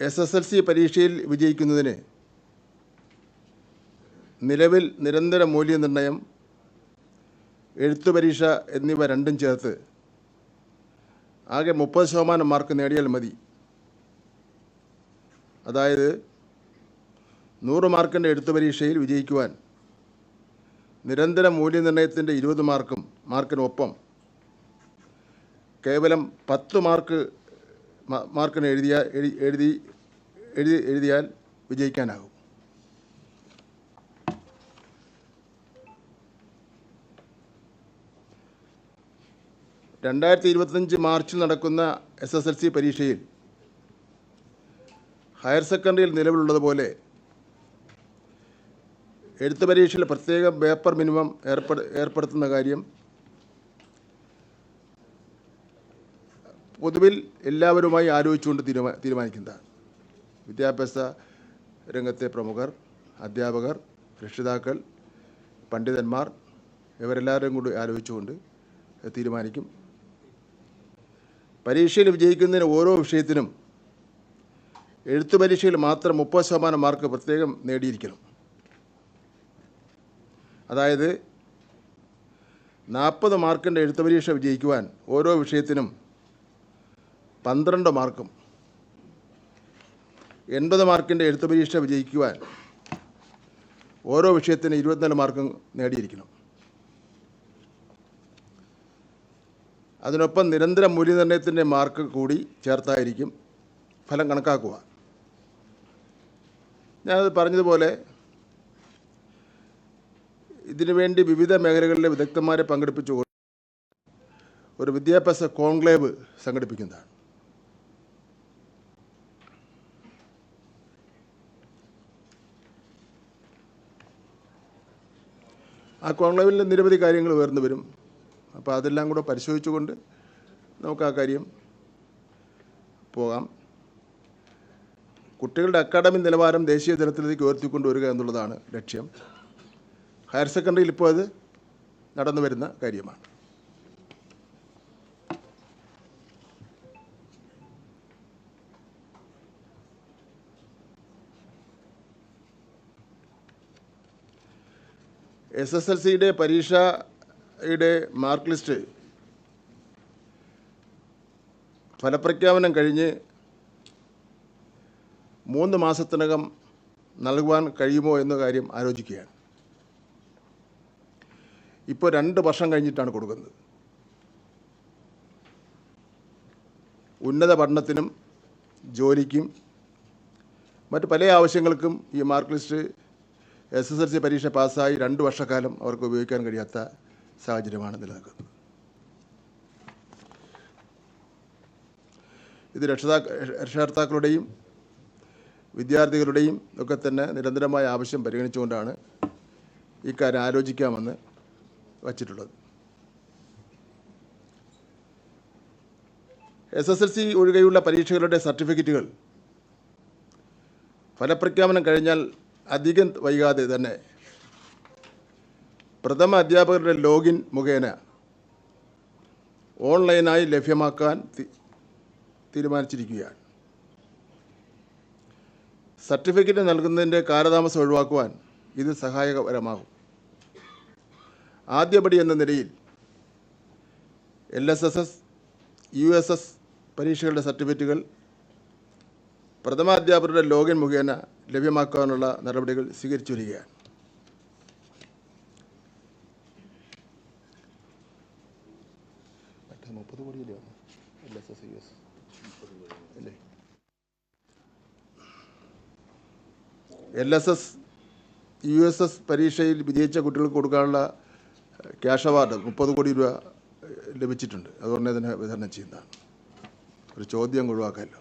S S L C പരീക്ഷയിൽ വിജയിക്കുന്നതിന് നിലവിൽ നിരന്തര മൂല്യനിർണയം എഴുത്തു പരീക്ഷ എന്നിവ രണ്ടും ചേർത്ത് ആകെ മുപ്പത് ശതമാനം മാർക്ക് നേടിയാൽ മതി. അതായത് നൂറ് മാർക്കിന്റെ എഴുത്തു പരീക്ഷയിൽ വിജയിക്കുവാൻ നിരന്തര മൂല്യനിർണയത്തിന്റെ ഇരുപത് മാർക്കും മാർക്കിനൊപ്പം കേവലം പത്ത് മാർക്ക് മാർക്കിന് എഴുതിയ എഴുതി എഴുതി എഴുതിയാൽ വിജയിക്കാനാകും. രണ്ടായിരത്തി ഇരുപത്തഞ്ച് മാർച്ചിൽ നടക്കുന്ന എസ് എസ് എൽ സി പരീക്ഷയിൽ ഹയർ സെക്കൻഡറിയിൽ നിലവിലുള്ളതുപോലെ എഴുത്ത് പരീക്ഷയിൽ പ്രത്യേക പേപ്പർ മിനിമം ഏർപ്പെടു ഏർപ്പെടുത്തുന്ന കാര്യം പൊതുവിൽ എല്ലാവരുമായി ആലോചിച്ചുകൊണ്ട് തീരുമാ തീരുമാനിക്കുന്നതാണ്. വിദ്യാഭ്യാസ രംഗത്തെ പ്രമുഖർ അധ്യാപകർ രക്ഷിതാക്കൾ പണ്ഡിതന്മാർ ഇവരെല്ലാവരും കൂടി ആലോചിച്ചുകൊണ്ട് തീരുമാനിക്കും. പരീക്ഷയിൽ വിജയിക്കുന്നതിന് ഓരോ വിഷയത്തിനും എഴുത്തു പരീക്ഷയിൽ മാത്രം മുപ്പത് ശതമാനം മാർക്ക് പ്രത്യേകം നേടിയിരിക്കണം. അതായത് നാൽപ്പത് മാർക്കിന്റെ എഴുത്ത് പരീക്ഷ വിജയിക്കുവാൻ ഓരോ വിഷയത്തിനും പന്ത്രണ്ട് മാർക്കും എൺപത് മാർക്കിന്റെ എഴുത്ത് പരീക്ഷ വിജയിക്കുവാൻ ഓരോ വിഷയത്തിന് ഇരുപത്തിനാല് മാർക്കും നേടിയിരിക്കണം. അതിനൊപ്പം നിരന്തര മൂല്യനിർണയത്തിന്റെ മാർക്ക് കൂടി ചേർത്തായിരിക്കും ഫലം കണക്കാക്കുക. ഞാനത് പറഞ്ഞതുപോലെ ഇതിനുവേണ്ടി വിവിധ മേഖലകളിലെ വിദഗ്ധന്മാരെ പങ്കെടുപ്പിച്ചുകൊണ്ട് ഒരു വിദ്യാഭ്യാസ കോൺക്ലേവ് സംഘടിപ്പിക്കുന്നതാണ്. ആ കോൺക്ലേവിൽ നിരവധി കാര്യങ്ങൾ ഉയർന്നു വരും. അപ്പോൾ അതെല്ലാം കൂടെ പരിശോധിച്ചുകൊണ്ട് നമുക്ക് ആ കാര്യം പോകാം. കുട്ടികളുടെ അക്കാഡമിക് നിലവാരം ദേശീയ തലത്തിലേക്ക് ഉയർത്തിക്കൊണ്ടുവരിക എന്നുള്ളതാണ് ലക്ഷ്യം. ഹയർ സെക്കൻഡറിയിൽ ഇപ്പോൾ അത് നടന്നു വരുന്ന കാര്യമാണ്. എസ് എസ് എൽ സിയുടെ പരീക്ഷയുടെ മാർക്ക് ലിസ്റ്റ് ഫലപ്രഖ്യാപനം കഴിഞ്ഞ് മൂന്ന് മാസത്തിനകം നൽകുവാൻ കഴിയുമോ എന്ന കാര്യം ആലോചിക്കുകയാണ്. ഇപ്പോൾ രണ്ട് വർഷം കഴിഞ്ഞിട്ടാണ് കൊടുക്കുന്നത്. ഉന്നത പഠനത്തിനും ജോലിക്കും മറ്റ് പല ആവശ്യങ്ങൾക്കും ഈ mark list S S L C പരീക്ഷ പാസ്സായി രണ്ട് വർഷക്കാലം അവർക്ക് ഉപയോഗിക്കാൻ കഴിയാത്ത സാഹചര്യമാണ് നിലനിൽക്കുന്നത്. ഇത് രക്ഷിതാ രക്ഷകർത്താക്കളുടെയും വിദ്യാർത്ഥികളുടെയും ഒക്കെ തന്നെ നിരന്തരമായ ആവശ്യം പരിഗണിച്ചുകൊണ്ടാണ് ഇക്കാര്യം ആലോചിക്കാമെന്ന് വച്ചിട്ടുള്ളത്. എസ് എസ് എൽ സി ഒഴികെയുള്ള പരീക്ഷകളുടെ സർട്ടിഫിക്കറ്റുകൾ ഫലപ്രഖ്യാപനം കഴിഞ്ഞാൽ അധികം വൈകാതെ തന്നെ പ്രഥമ അധ്യാപകരുടെ ലോഗിൻ മുഖേന ഓൺലൈനായി ലഭ്യമാക്കാൻ തീരുമാനിച്ചിരിക്കുകയാണ്. സർട്ടിഫിക്കറ്റ് നൽകുന്നതിന്റെ കാലതാമസം ഒഴിവാക്കുവാൻ ഇത് സഹായകരമാകും. ആദ്യപടി എന്ന നിലയിൽ L S S S U S S പരീക്ഷകളുടെ സർട്ടിഫിക്കറ്റുകൾ പ്രഥമാധ്യാപകരുടെ ലോഗിൻ മുഖേന ലഭ്യമാക്കാനുള്ള നടപടികൾ സ്വീകരിച്ചു വരികയാണ്. മുപ്പത് കോടിയല്ലേ L S S U S അല്ലേ? L S S U S S പരീക്ഷയിൽ വിജയിച്ച കുട്ടികൾക്ക് കൊടുക്കാനുള്ള ക്യാഷ് അവാർഡ് മുപ്പത് കോടി രൂപ ലഭിച്ചിട്ടുണ്ട്. അതുകൊണ്ട് ഇതിനെ വിതരണം ചെയ്യുന്നതാണ്. ഒരു ചോദ്യം ഒഴിവാക്കാമല്ലോ.